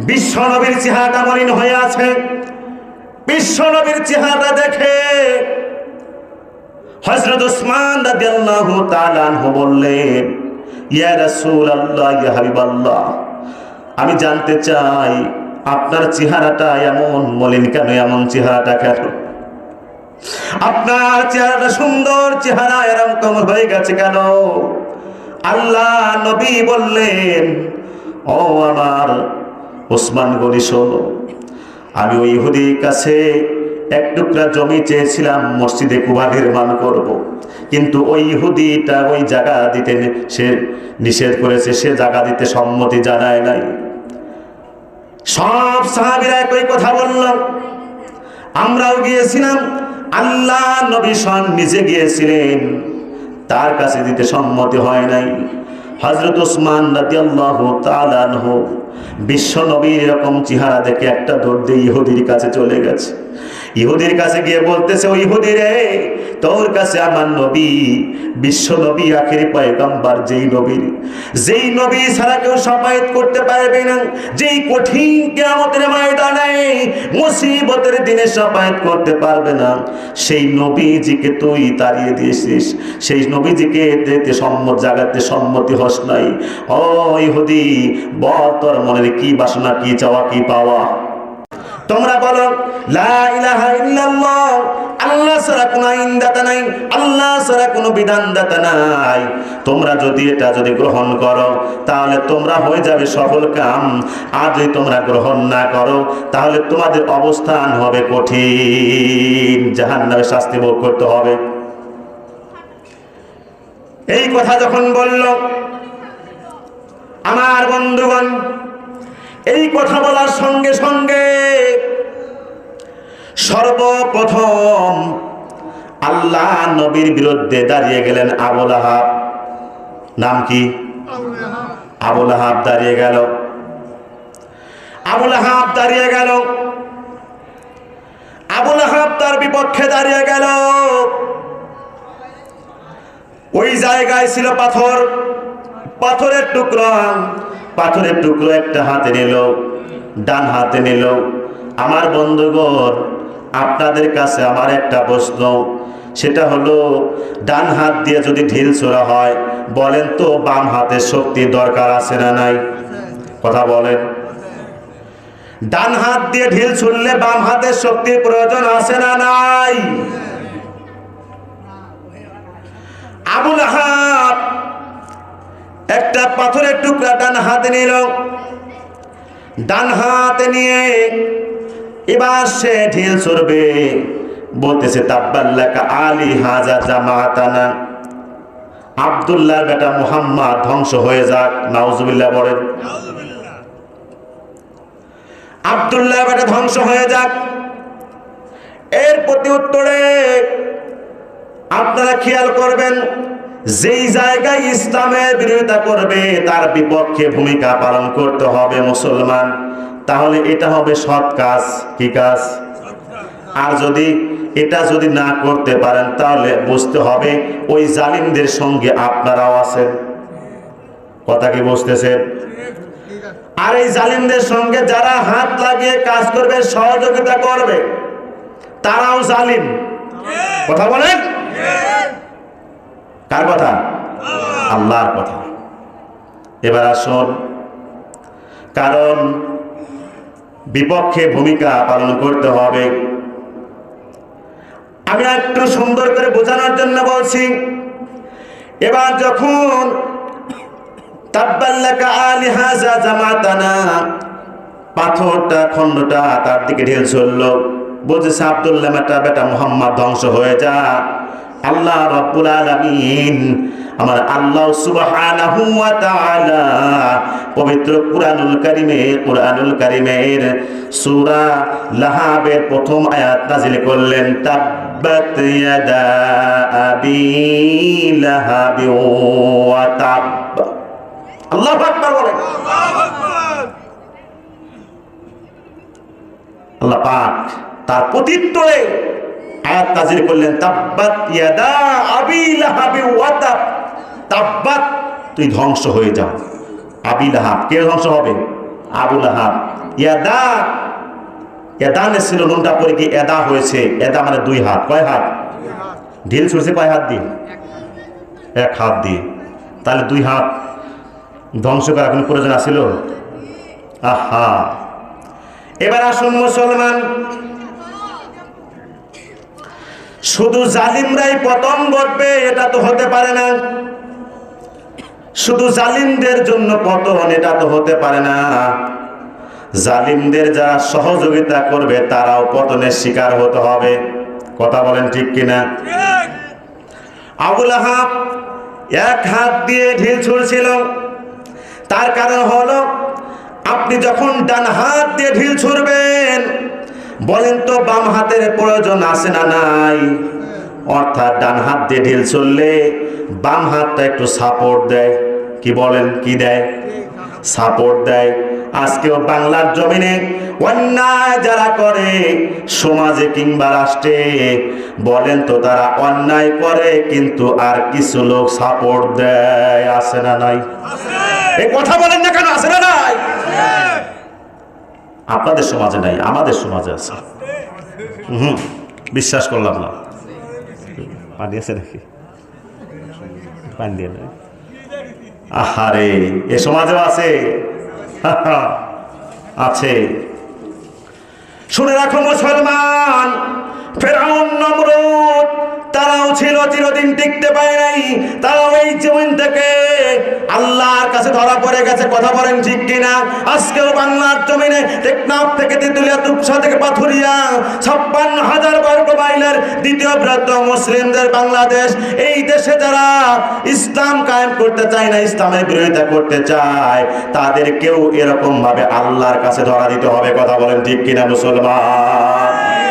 বিশ্ব নবীর চেহারাটা মলিন হয়ে আছে। বিশ্ব নবীর চেহারাটা দেখে হযরত উসমান রাদিয়াল্লাহু তাআলা বললেন, ইয়া রাসূলুল্লাহ, ইয়া হাবিবাল্লাহ, আমি জানতে চাই আপনার চেহারাটা এমন মলিন কেন, এমন চেহারাটা কেন? আপনার চেহারাটা সুন্দর চেহারা এরম এরকম হয়ে গেছে কেন? আল্লাহ নবী বললেন, ও আমার ওসমান গনি আমি ওই ইহুদির কাছে এক টুকরা জমি চেয়েছিলাম, মসজিদে কুবা নির্মাণ করব। কিন্তু ওই ইহুদিটা ওই জায়গা দিতে সে নিষেধ করেছে, সে জায়গা দিতে সম্মতি জানায় নাই। সব সাহাবিরা একই কথা বলল। আমরাও গিয়েছিলাম, আল্লাহ নবী সন নিজে গিয়েছিলেন, তার কাছে দিতে সম্মতি হয় নাই। হজরত আনহু বিশ্ব নবীর এরকম চেহারা দেখে একটা দৌড় ইহুদির কাছে চলে গেছে। ইহুদির কাছে গিয়ে বলতেছে, ও ইহুদি রে, তোর কাছে আমার নবী, বিশ্ব নবী, আখেরি পয়গম্বর, যেই নবীর যেই নবী ছাড়া কেউ সফায়ত করতে পারবে না। যেই কঠিন কেয়ামতের ময়দানে মুসিবতের দিনে সফায়ত করতে পারবে না। সেই নবীজিকে তুই তাড়িয়ে দিয়েছিস। সেই নবীজিকে দিতে সম্মত জাগাতে সম্মতি হস নাই। ও ইহুদি, বল তোর মনের কি বাসনা, কি চাওয়া, কি পাওয়া? তোমরা বলো আল্লাহ ছাড়া কোনো আইনদাতা নাই, আল্লাহ ছাড়া কোনো বিধানদাতা নাই। তোমরা যদি এটা যদি গ্রহণ করো, তাহলে তোমরা হয়ে যাবে সফল কাম। আর যদি তোমরা গ্রহণ না করো, তাহলে তোমাদের অবস্থান হবে কঠিন। জাহান্নামে শাস্তি ভোগ করতে হবে। এই কথা যখন বলল, আমার বন্ধুগণ এই কথা বলার সঙ্গে সঙ্গে সর্বপ্রথম আল্লাহ নবীর বিরুদ্ধে দাঁড়িয়ে গেলেন আবুল আহাব। নাম কি? আবুল আহাব দাঁড়িয়ে গেল। আবুল আহাব দাঁড়িয়ে গেল। আবুল আহাব তার বিপক্ষে দাঁড়িয়ে গেল। ওই জায়গায় ছিল পাথর। পাথরের টুকরো পাথরের টুকরো একটা হাতে নিল, ডান হাতে নিল। আমার বন্ধুগণ, আপনাদের কাছে আমার একটা প্রশ্ন। সেটা হলো, ডান হাত দিয়ে যদি ঢিল ছোড়া হয়, বলেন তো বাম হাতের শক্তি দরকার আছে না নাই? কথা বলেন। ডান হাত দিয়ে ঢিল ছুড়লে বাম হাতের শক্তির প্রয়োজন আছে না নাই? আবুল আহাব একটা পাথরের টুকরা ডান হাতে নিল। ডান হাতে নিয়ে এবার সে ঢিল ছড়বে। বলতেছে তাব্বাল্লাকা আলী হাজা জামাতানা। আব্দুল্লাহর বেটা মুহাম্মদ ধ্বংস হয়ে যাক, নাউজুবিল্লাহ বলেন। আব্দুল্লাহ বেটা ধ্বংস হয়ে যাক। এর প্রতি উত্তরে আপনারা খেয়াল করবেন যেই জায়গায় ইসলামের বিরোধিতা করবে, তার বিপক্ষে ভূমিকা পালন করতে হবে মুসলমান। তাহলে এটা হবে সৎ কাজ। কি কাজ? আর যদি এটা যদি না করতে পারেন, তাহলে বুঝতে হবে ওই জালিমদের সঙ্গে আপনারাও আছেন। কথা কি বুঝতেছেন? আর এই জালিমদের সঙ্গে যারা হাত লাগিয়ে কাজ করবে, সহযোগিতা করবে, তারাও জালিম। কথা বলেন? কার কথা? আল্লাহর কথা। এবার আসুন। কারণ বিপক্ষে ভূমিকা পালন করতে হবে। আমি একটু সুন্দর করে বোঝানোর জন্য বলছি, এবার যখন পাথরটা, খণ্ডটা তার দিকে ঢেল চলল বলছে আব্দুল্লাহ বেটা মোহাম্মদ ধ্বংস হয়ে যা। আল্লাহ রব্বুল আলামিন আমার আল্লাহ সুবহানাহু ওয়া তাআলা পবিত্র কুরআনুল কারীমে, কুরআনুল কারীমের সূরা লাহাবের প্রথম আয়াত নাযিল করলেন, তাব্বাত ইয়াদা আবি লাহাবি ওয়া তাব আল্লাহু আকবার বলেন। আল্লাহু আকবার আল্লাহ পাক তার প্রতিত্তরে আয়াত নাজির করলেন, তাব্বাত ইয়াদা আবি লাহাবি ওয়া তাব তাব্বাত, তুই ধ্বংস হয়ে যাও আবি লাহাব, কে ধ্বংস হবে? আবু লাহাব। ইয়াদা। এদানে ছিল নুনটা পরে কি এদা হয়েছে। এদা মানে দুই হাত। কয় হাত? ঢিল ছুড়ছে কয় হাত দিয়ে? এক হাত দিয়ে। তাহলে দুই হাত ধ্বংস করার কোনো প্রয়োজন আছিল? আহা! এবার আসুন মুসলমান শুধু জালিমরাই পতন ঘটবে, এটা তো হতে পারে না। শুধু জালিমদের জন্য পতন, এটা তো হতে পারে না। জালিমদের যারা সহযোগিতা করবে, তারাও পতনের শিকার হতে হবে। কথা বলেন ঠিক কিনা? আবুল আহাব এক হাত দিয়ে ঢিল ছুড়ছিল। তার কারণ হলো, আপনি যখন ডান হাত দিয়ে ঢিল ছুড়বেন বলেন তো বাম হাতের প্রয়োজন আছে না নাই? অর্থাৎ ডান হাত দিয়ে ঢিল চললে বাম হাতটা একটু সাপোর্ট দেয়। কি বলেন কি দেয়? সাপোর্ট দেয়। আজকেও বাংলার জমিনে অন্যায় যারা করে সমাজে কিংবা রাষ্ট্রে বলেন তো তারা অন্যায় করে কিন্তু আর কিছু লোক সাপোর্ট দেয় আছে না নাই? এই কথা বলেন না কেন আছে না নাই? আপনাদের সমাজে নাই, আমাদের সমাজে আছে। হুম, বিশ্বাস করলাম না। পানি আছে নাকি? পানি দিয়ে নেই আহারে, এ সমাজেও আছে। আছে। শুনে রাখো মুসলমান, ফেরাউন নমরুদ। তারাও ছিল চিরদিন টিকতে পারে নাই। তারাও এই জীবন থেকে আল্লাহর কাছে ধরা পড়ে গেছে। কথা বলেন ঠিক কিনা? আজকেও বাংলার জমিনে টেকনাফ থেকে তেতুলিয়া, তুপসা থেকে পাথুরিয়া, ছাপ্পান্ন হাজার বর্গ মাইলের দ্বিতীয় বৃহত্তম মুসলিমদের বাংলাদেশ। এই দেশে যারা ইসলাম কায়েম করতে চায় না, ইসলামের বিরোধিতা করতে চায় তাদেরকেও এরকম ভাবে আল্লাহর কাছে ধরা দিতে হবে। কথা বলেন ঠিক কিনা, মুসলমান?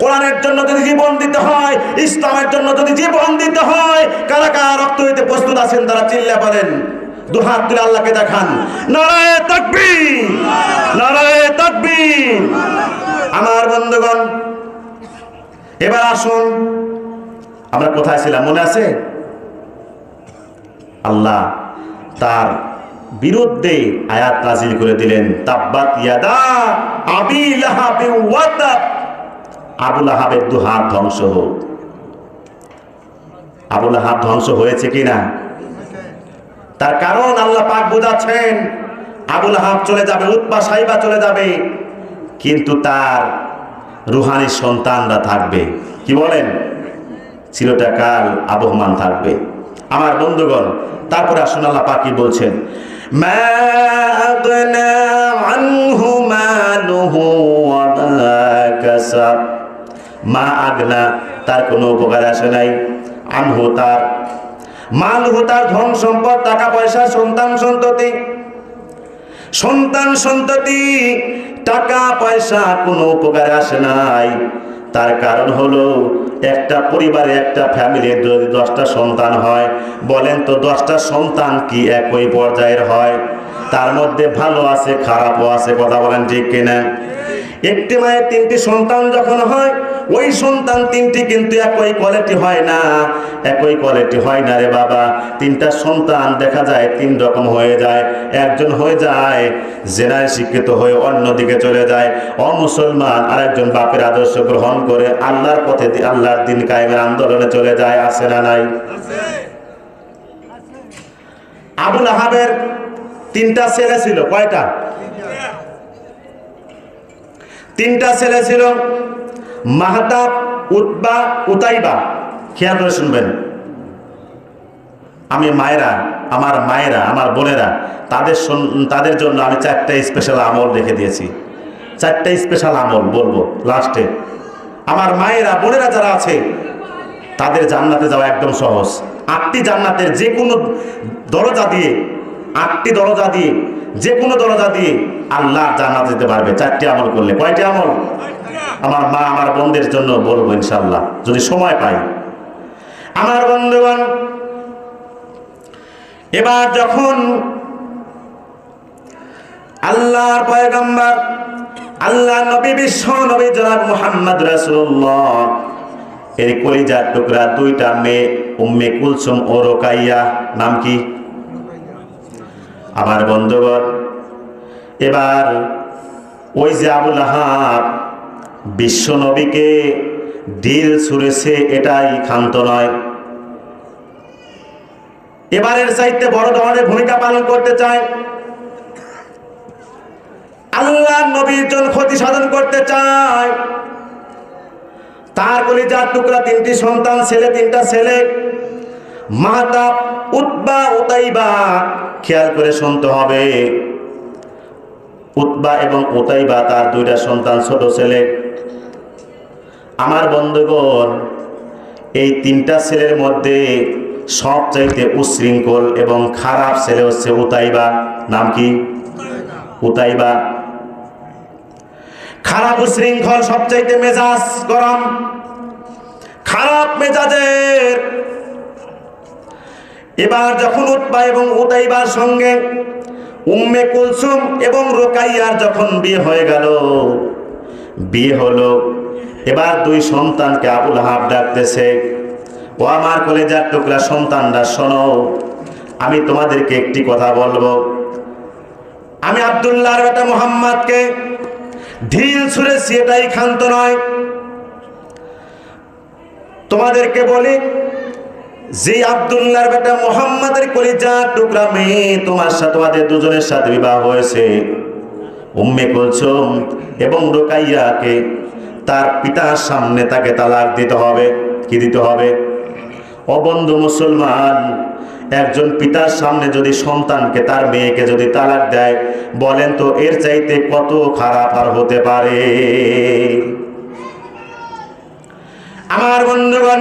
কোরআনের জন্য যদি জীবন দিতে হয়, ইসলামের জন্য যদি জীবন দিতে হয়, কারা কারা রক্ত দিতে প্রস্তুত আছেন তারা চিল্লা পারেন। দুহাত তুলে আল্লাহকে দেখান। নারায় তাকবীর! নারায় তাকবীর! আমার বন্ধুগণ, এবার আসুন, আমরা কোথায় ছিলাম, মনে আছে? আল্লাহ তার বিরুদ্ধে আয়াত নাজিল করে দিলেন, তাব্বাত ইয়াদা আবি লাহাবি ওয়া তাব আবুল আহাবের দু হাত ধ্বংস হোক। আবুল আহাব ধ্বংস হয়েছে কিনা? তার কারণ আল্লাহ পাক বোঝাচ্ছেন, আবুল আহাব চলে যাবে উৎপা সাইবা চলে যাবে, কিন্তু তার রুহানি সন্তানরা থাকবে। কি বলেন? চিরটা কাল আবহমান থাকবে। আমার বন্ধুগণ, তারপরে আসুন আল্লাহ পাকি বলছেন? মা মা আগলা, তার কোনো উপকার আসে নাই। আনহু তার মালহু তার ধন সম্পদ, টাকা পয়সা, সন্তান সন্ততি। সন্তান সন্ততি, টাকা পয়সা কোনো উপকারে আসে নাই। তার কারণ হলো, একটা পরিবারে একটা ফ্যামিলির যদি দশটা সন্তান হয়, বলেন তো দশটা সন্তান কি একই পর্যায়ের হয়? তার মধ্যে ভালো আছে খারাপও আছে কথা বলেন ঠিক কিনা? একটি মায়ের তিনটি সন্তান যখন হয় ওই সন্তান তিনটি কিন্তু একই কোয়ালিটি হয় না একই কোয়ালিটি হয় না রে বাবা। তিনটা সন্তান দেখা যায় তিন রকম হয়ে যায়। একজন হয়ে যায় জেনায় শিক্ষিত হয়ে অন্যদিকে চলে যায়। অমুসলমান আর একজন বাপের আদর্শ গ্রহণ করে আল্লাহর পথে আল্লাহর দিন কায়েমের আন্দোলনে চলে যায় আসে না নাই? আবুল আহাবের তিনটা ছেলে ছিল, কয়টা? তিনটা ছেলে ছিল মাহতাব, উতবা, উতাইবা। খেয়াল করে শুনবেন। আমি মায়েরা, আমার মায়েরা, আমার বোনেরা, তাদের তাদের জন্য আমি চারটা স্পেশাল আমল রেখে দিয়েছি। চারটা স্পেশাল আমল বলব লাস্টে আমার মায়েরা, বোনেরা যারা আছে, তাদের জান্নাতে যাওয়া একদম সহজ। আটটি জান্নাতের যে কোনো দরজা দিয়ে আটটি দরজা দিয়ে যে কোনো দরজা দিয়ে আল্লাহ জানা যেতে পারবে। চারটি আমল করলে। কয়টি আমল? আমার মা আমার বোনদের জন্য বলব ইনশাল্লাহ যদি সময় পাই। আমার বন্ধুগণ, এবার যখন আল্লাহর পয়গম্বর আল্লাহ নবী বিশ্ব নবী জনাব মুহাম্মদ রাসূলুল্লাহ, এর কলিজার টুকরা দুইটা মেয়ে, উম্মে কুলসুম ও রোকাইয়া নাম কি? আমার বন্ধুগণ, এবার ওই যে আবুল আহাব বিশ্ব নবীকে ডিল ছুড়েছে, এটাই ক্ষান্ত নয়। এবারের চাইতে বড় ধরনের ভূমিকা পালন করতে চায়, আল্লাহ নবীর জন্য ক্ষতি সাধন করতে চায়। তার কলিজার টুকরা তিনটি সন্তান, ছেলে তিনটা ছেলে মাতাপ উৎবা উতাইবা, খেয়াল করে শুনতে হবে। উৎবা এবং উতাইবা, তার দুইটা সন্তান, ছোট ছেলে। আমার বন্ধুগণ, এই তিনটা ছেলের মধ্যে সবচাইতে উশৃঙ্খল এবং খারাপ ছেলে হচ্ছে উতাইবা। নাম কি? উতাইবা। খারাপ উশৃঙ্খল সবচাইতে মেজাজ গরম। খারাপ মেজাজের এবার যখন উৎপা এবং উতাইবার সঙ্গে উম্মে কুলসুম এবং রোকাইয়ার যখন বিয়ে হয়ে গেল, বিয়ে হলো। এবার দুই সন্তানকে আবুল হাব ডাকতেছে, ও আমার কলেজার টুকরা সন্তানরা, শোনো, আমি তোমাদেরকে একটি কথা বলব। আমি আবদুল্লাহর বেটা মোহাম্মদকে ঢিল ছুঁড়েছি এটাই ক্ষান্ত নয়। তোমাদেরকে বলি যে আবদুল্লাহর বেটা মোহাম্মদের কলিজার টুকরা মেয়ে তোমার সাথে, তোমাদের দুজনের সাথে বিবাহ হয়েছে। উম্মে কুলসুম এবং রোকাইয়াকে তার পিতার সামনে তাকে তালাক দিতে হবে। কি দিতে হবে? অবন্ধু মুসলমান, একজন পিতার সামনে যদি সন্তানকে, তার মেয়েকে যদি তালাক দেয়, বলেন তো এর চাইতে কত খারাপ আর হতে পারে? আমার বন্ধুগণ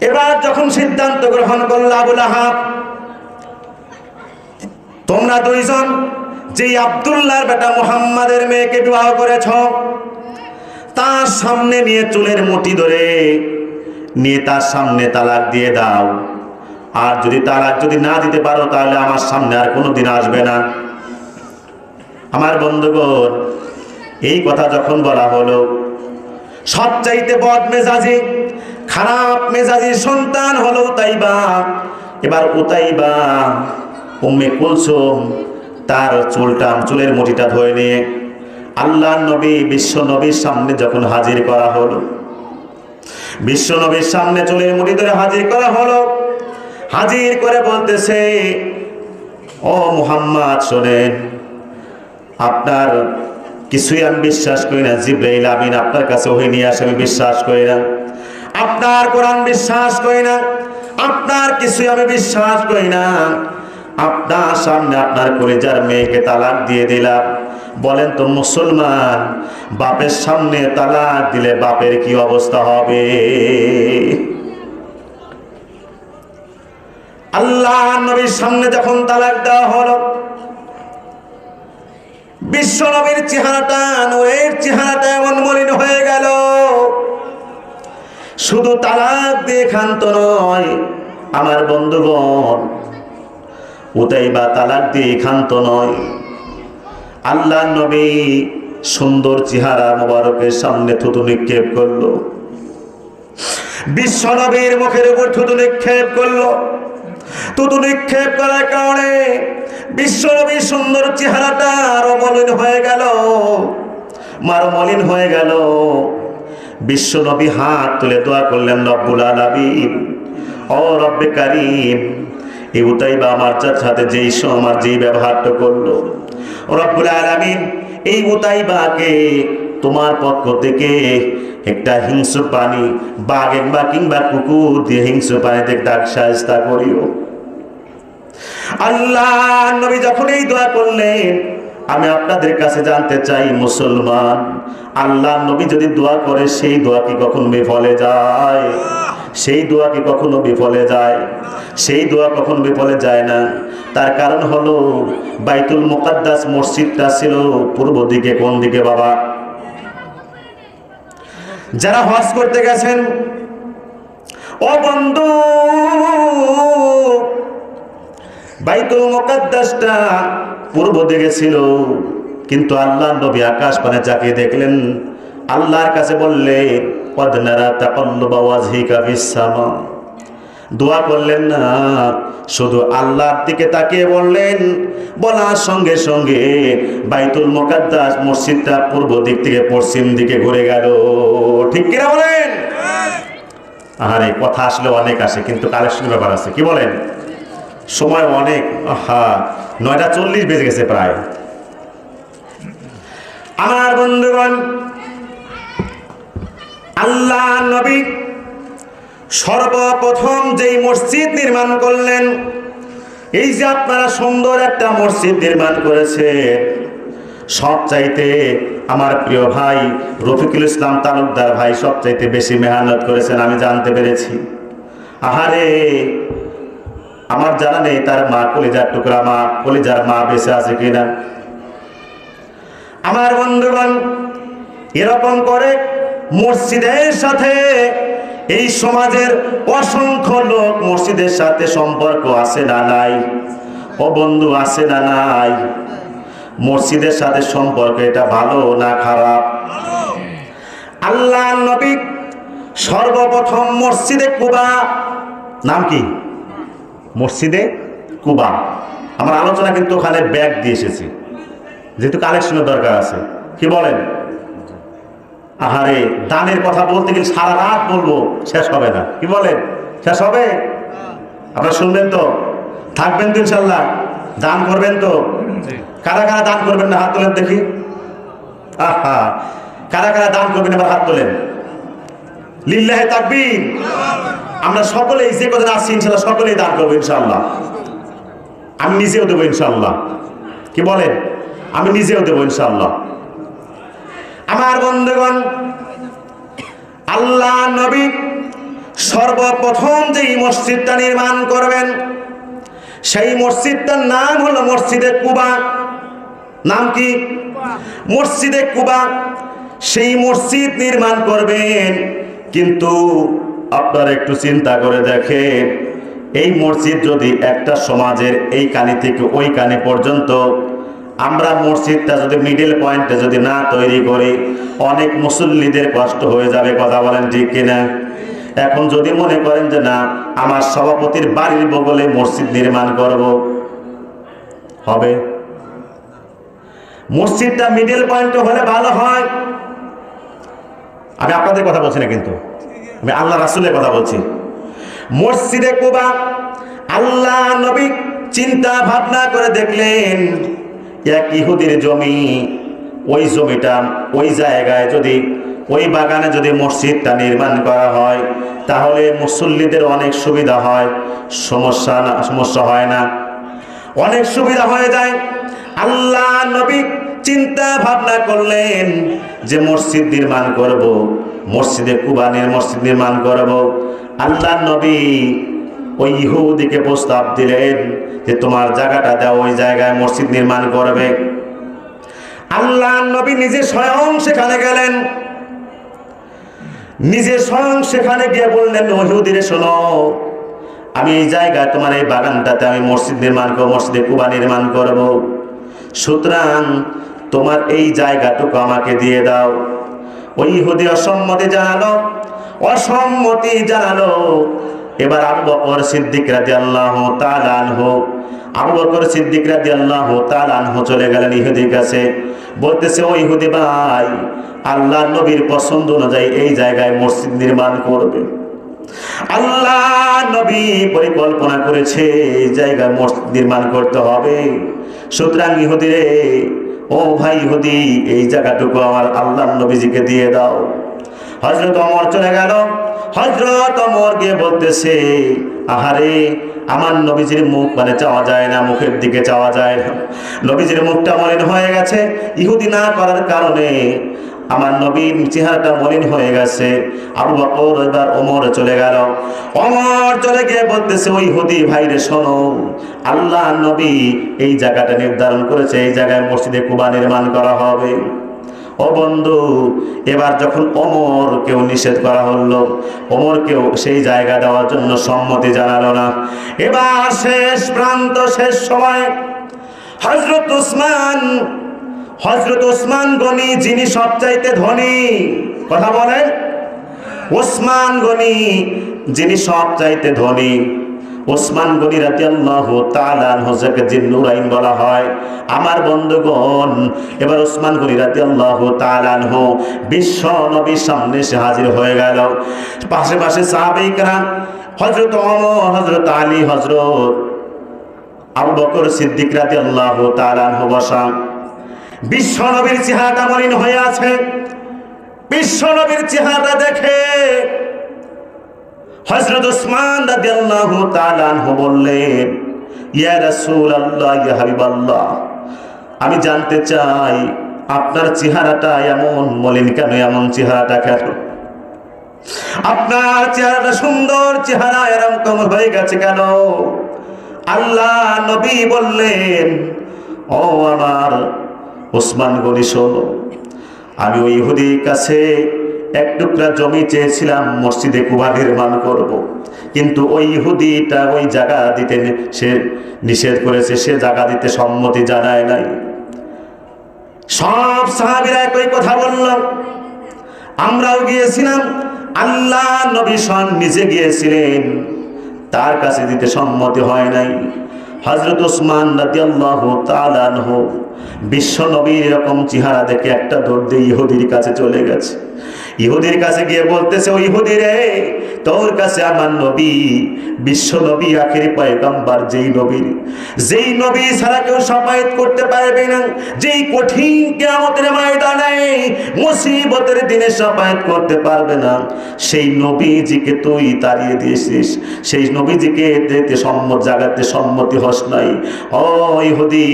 এবার যখন সিদ্ধান্ত গ্রহণ করল আবুল আহাব, তোমরা দুইজন যে আবদুল্লাহর বেটা মুহাম্মাদের মেয়েকে বিবাহ করেছ, তার সামনে নিয়ে চুলের মুটি ধরে নিয়ে তার সামনে তালাক দিয়ে দাও। আর যদি তালাক যদি না দিতে পারো, তাহলে আমার সামনে আর কোনো দিন আসবে না। আমার বন্ধুগণ, এই কথা যখন বলা হলো, সবচাইতে বদ মেজাজি খারাপ মেজাজি সন্তান হলো উতাইবা। এবার উতাইবা, উম্মে কুলসুম, তার চুলটা, চুলের মুঠিটা ধরে নিয়ে আল্লাহ নবী, বিশ্ব নবীর সামনে যখন হাজির করা হলো, বিশ্ব নবীর সামনে চুলের মুঠি ধরে হাজির করা হলো, হাজির করে বলতেছে, ও মুহাম্মদ, শোনেন, আপনার কিছুই আমি বিশ্বাস করি না, জিব্রাইল আমিন আপনার কাছে ওই নিয়ে আসে, আমি বিশ্বাস করি না। আপনার কোরআন বিশ্বাস করি না, আপনার কিছুই আমি বিশ্বাস করি না। আপনার সামনে আপনার কলেজার মেয়েকে তালাক দিয়ে দিলাম। বলেন তো, মুসলমান, বাপের সামনে তালাক দিলে বাপের কি অবস্থা হবে? আল্লাহ নবীর সামনে যখন তালাক দেওয়া হলো, বিশ্ব নবীর চেহারাটা, নূরের চেহারাটা এমন মলিন হয়ে গেল। শুধু তালাক দিয়ে ক্ষান্ত নয়, আমার বন্ধুগণ ওটাই বা তালাক দিয়ে ক্ষান্ত নয়। আল্লাহ নবী সুন্দর চেহারা মোবারকের সামনে থুতু নিক্ষেপ করল। বিশ্ব নবীর মুখের উপর থুতু নিক্ষেপ করল। থুতু নিক্ষেপ করার কারণে বিশ্বনবীর সুন্দর চেহারাটা আরও মলিন হয়ে গেল মারো মলিন হয়ে গেল। বিশ্বনবী হাত তুলে দোয়া করলেন, রব্বুল আলামিন, ও রব্বে কারিম এই উতাইবা আমার সাথে যেই আমার যেই ব্যবহারটা করল। রব্বুল আলামিন, এই উতাইবাকে তোমার পক্ষ থেকে একটা হিংস্র প্রাণী বাঘ বা কিংবা কুকুর দিয়ে হিংস্র প্রাণীতে ডাক সাহস্তা করিও। আল্লাহ নবী যখন এই দোয়া করলেন আমি আপনাদের কাছে জানতে চাই, মুসলমান। আল্লাহ নবী যদি দোয়া করে, সেই দোয়া কি কখনো বিফলে যায়? সেই দোয়া কি কখনো বিফলে যায়? সেই দোয়া কখনো বিফলে যায় না। তার কারণ হলো, বাইতুল মুকাদ্দাস মসজিদটা ছিল পূর্ব দিকে, কোন দিকে বাবা? যারা হজ করতে গেছেন, ও বন্ধু, বাইতুল মুকাদ্দাসটা পূর্ব দিকে ছিল। কিন্তু আল্লাহ নবী আকাশ পানে চাকে দেখলেন, আল্লাহর কাছে বললে দোয়া করলেন না, শুধু আল্লাহর দিকে তাকিয়ে বললেন, বলার সঙ্গে সঙ্গে বাইতুল মোকাদ্দাস মসজিদটা পূর্ব দিক থেকে পশ্চিম দিকে ঘুরে গেল। ঠিক কিনা বলেন? আরে কথা আসলে অনেক আসে, কিন্তু কালেকশন ব্যাপার আছে, কি বলেন? সময় অনেক। হ্যাঁ নয়টা চল্লিশ বেজে গেছে প্রায়। আমার বন্ধুগণ, আল্লাহ নবী সর্বপ্রথম যেই মসজিদ নির্মাণ করলেন, এই যে আপনারা সুন্দর একটা মসজিদ নির্মাণ করেছে সব চাইতে আমার প্রিয় ভাই রফিকুল ইসলাম তালুকদার ভাই সব চাইতে বেশি মেহনত করেছেন, আমি জানতে পেরেছি। আহারে আমার জানা নেই তার মা কলিজার টুকরা, মা কলিজার মা বেঁচে আছে কিনা। আমার বন্ধুগণ, এরকম করে মসজিদের সাথে, এই সমাজের অসংখ্য লোক মসজিদের সাথে সম্পর্ক আছে না নাই? ও বন্ধু, আছে না নাই? মসজিদের সাথে সম্পর্ক এটা ভালো না খারাপ? আল্লাহ নবী সর্বপ্রথম মসজিদে কুবা, নাম কি? মসজিদে কুবা। আমার আলোচনা কিন্তু ওখানে ব্যাগ দিয়ে এসেছি। যেহেতু কালেকশনের দরকার আছে। কি বলেন? আহারে দানের কথা বলতে গেলে সারা রাত বলব শেষ হবে না। কি বলেন? শেষ হবে? আপনারা শুনবেন তো? থাকবেন তো ইনশাল্লাহ। দান করবেন তো? কারা কারা দান করবেন না হাত তোলেন দেখি? আহা কারা কারা দান করবেন এবার হাত তোলেন? লিল্লাহে তাকবীর। আমরা সকলেই যে কদিন আসছি ইনশাল্লাহ সকলেই দান করব, ইনশাল্লাহ। আমি নিজেও দেবো, ইনশাল্লাহ। কি বলেন? আমি নিজেও দেবো, ইনশাল্লাহ। আমার বন্ধুগণ, আল্লাহ নবী সর্বপ্রথম যেই মসজিদটা নির্মাণ করবেন, সেই মসজিদটার নাম হলো মসজিদে কুবা। নাম কি? মসজিদে কুবা। সেই মসজিদ নির্মাণ করবেন, কিন্তু আপনারা একটু চিন্তা করে দেখেন, এই মসজিদ যদি একটা সমাজের এই কানি থেকে ওই কানি পর্যন্ত, আমরা মসজিদটা যদি মিডল পয়েন্টে যদি না তৈরি করি, অনেক মুসল্লিদের কষ্ট হয়ে যাবে, কথা বলেন ঠিক কিনা? এখন যদি মনে করেন যে না, আমার সভাপতির বাড়ির বগলে মসজিদ নির্মাণ করব, হবে? মসজিদটা মিডল পয়েন্টে হলে ভালো হয়। আমি আপনাদের কথা বলছি না কিন্তু। আমি আল্লাহ রাসুলের কথা বলছি। মসজিদে কুবা, আল্লাহ নবী চিন্তা ভাবনা করে দেখলেন, এক ইহুদির জমি, ওই জমিটা ওই জায়গায় যদি, ওই বাগানে যদি মসজিদটা নির্মাণ করা হয়, তাহলে মুসল্লিদের অনেক সুবিধা হয়। সমস্যা না, সমস্যা হয় না। অনেক সুবিধা হয়ে যায়। আল্লাহ নবী চিন্তা ভাবনা করলেন যে মসজিদ নির্মাণ করব। মসজিদে কুবানের মসজিদ নির্মাণ করব। আল্লাহ নবী ওই ইহুদিকে প্রস্তাব দিলেন যে তোমার জায়গাটা দাও, ওই জায়গায় মসজিদ নির্মাণ করবে। আল্লাহ নবী নিজে স্বয়ং সেখানে গেলেন। নিজে স্বয়ং সেখানে গিয়ে বললেন ইহুদিরে, শোনো, আমি এই জায়গায় তোমার এই বাগানটাতে আমি মসজিদ নির্মাণ করব, মসজিদে কুবা নির্মাণ করব। সুতরাং তোমার এই জায়গাটুকু আমাকে দিয়ে দাও। ওই ইহুদি অসম্মতি জানালো অসম্মতি জানালো। এবার আবু বকর সিদ্দিক রাজি আল্লাহ তালানহু আবু বকর সিদ্দিক রাজি আল্লাহ তালানহু চলে গেলেন ইহুদির কাছে। বলতেছে, ও ইহুদি ভাই, আল্লাহ নবীর পছন্দ অনুযায়ী এই জায়গায় মসজিদ নির্মাণ করবে। আল্লাহ নবী পরিকল্পনা করেছে, এই জায়গায় মসজিদ নির্মাণ করতে হবে। সুতরাং ইহুদি রে ও ভাই হুদি এই জায়গাটুকু আমার আল্লাহ নবীজিকে দিয়ে দাও। হজরত অমর চলে গেল। হজরত অমর গিয়ে বলতেছে, আহারে, আমার নবীজির মুখ মানে চাওয়া যায় না, মুখের দিকে চাওয়া যায় না। নবীজির মুখটা মলিন হয়ে গেছে। ইহুদি না করার কারণে আমার নবীর চেহারাটা মলিন হয়ে গেছে। আবু বকর এবার ওমর চলে গেল। ওমর চলে গিয়ে বলতেছে, ওই হুদি ভাইরে শোনো, আল্লাহ নবী এই জায়গাটা নির্ধারণ করেছে, এই জায়গায় মসজিদে কুবা নির্মাণ করা হবে। ও বন্ধু, এবার যখন ওমর কেউ নিষেধ করা হলো, ওমরকেও সেই জায়গা দেওয়ার জন্য সম্মতি জানালো না। এবার শেষ প্রান্ত, শেষ সময় হজরত উসমান হজরত ওসমান গনি, যিনি সবচাইতে ধনী, কথা বলেন। ওসমান গনি, যিনি সবচাইতে ধনী। ওসমান গনি রাতে আল্লাহ তালান হোসাকে যে নুরাইন বলা হয়। আমার বন্ধুগণ, এবার ওসমান গনি রাতে আল্লাহ তালান হো বিশ্ব নবীর সামনে সে হাজির হয়ে গেল। পাশে পাশে সাহাবিকরা হজরত অমর হজরত আলী হজরত আবু বকর সিদ্দিক রাতে আল্লাহ তালান হো বসা। বিশ্ব নবীর চেহারাটা মলিন হয়ে আছে। বিশ্ব নবীর চেহারা দেখে হযরত ওসমান রাদিয়াল্লাহু তাআলা বললেন, ইয়া রাসূলুল্লাহ, ইয়া হাবিবাল্লাহ, আমি জানতে চাই আপনার চেহারাটা এমন মলিন কেন, এমন চেহারাটা কেন? আপনার চেহারাটা সুন্দর, চেহারা এরকম হয়ে গেছে কেন? আল্লাহ নবী বললেন, ও আমার ওসমান গনি আমি ওই ইহুদির কাছে এক টুকরা জমি চেয়েছিলাম, মসজিদে কুবা নির্মাণ করব। কিন্তু ওই ইহুদিটা ওই জায়গা দিতে সে নিষেধ করেছে, সে জায়গা দিতে সম্মতি জানায় নাই। সব সাহাবিরা একই কথা বলল। আমরাও গিয়েছিলাম, আল্লাহ নবী সন নিজে গিয়েছিলেন, তার কাছে দিতে সম্মতি হয় নাই। হজরত আনহু বিশ্ব নবীর এরকম চেহারা দেখে একটা দৌড় ইহুদির কাছে চলে গেছে। ইহুদির কাছে গিয়ে বলতেছে, ও ইহুদি রে তোর কাছে আমার নবী, বিশ্ব নবী, আখেরি পয়গম্বর, যেই নবীর যেই নবী ছাড়া কেউ সফায়ত করতে পারবে না। যেই কঠিন কেয়ামতের ময়দানে মুসিবতের দিনে সফায়ত করতে পারবে না। সেই নবীজিকে তুই তাড়িয়ে দিয়েছিস। সেই নবীজিকে দিতে সম্মত, জাগাতে সম্মতি হস নাই। ও ইহুদি,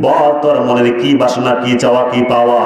বল তোর মনের কি বাসনা, কি চাওয়া, কি পাওয়া?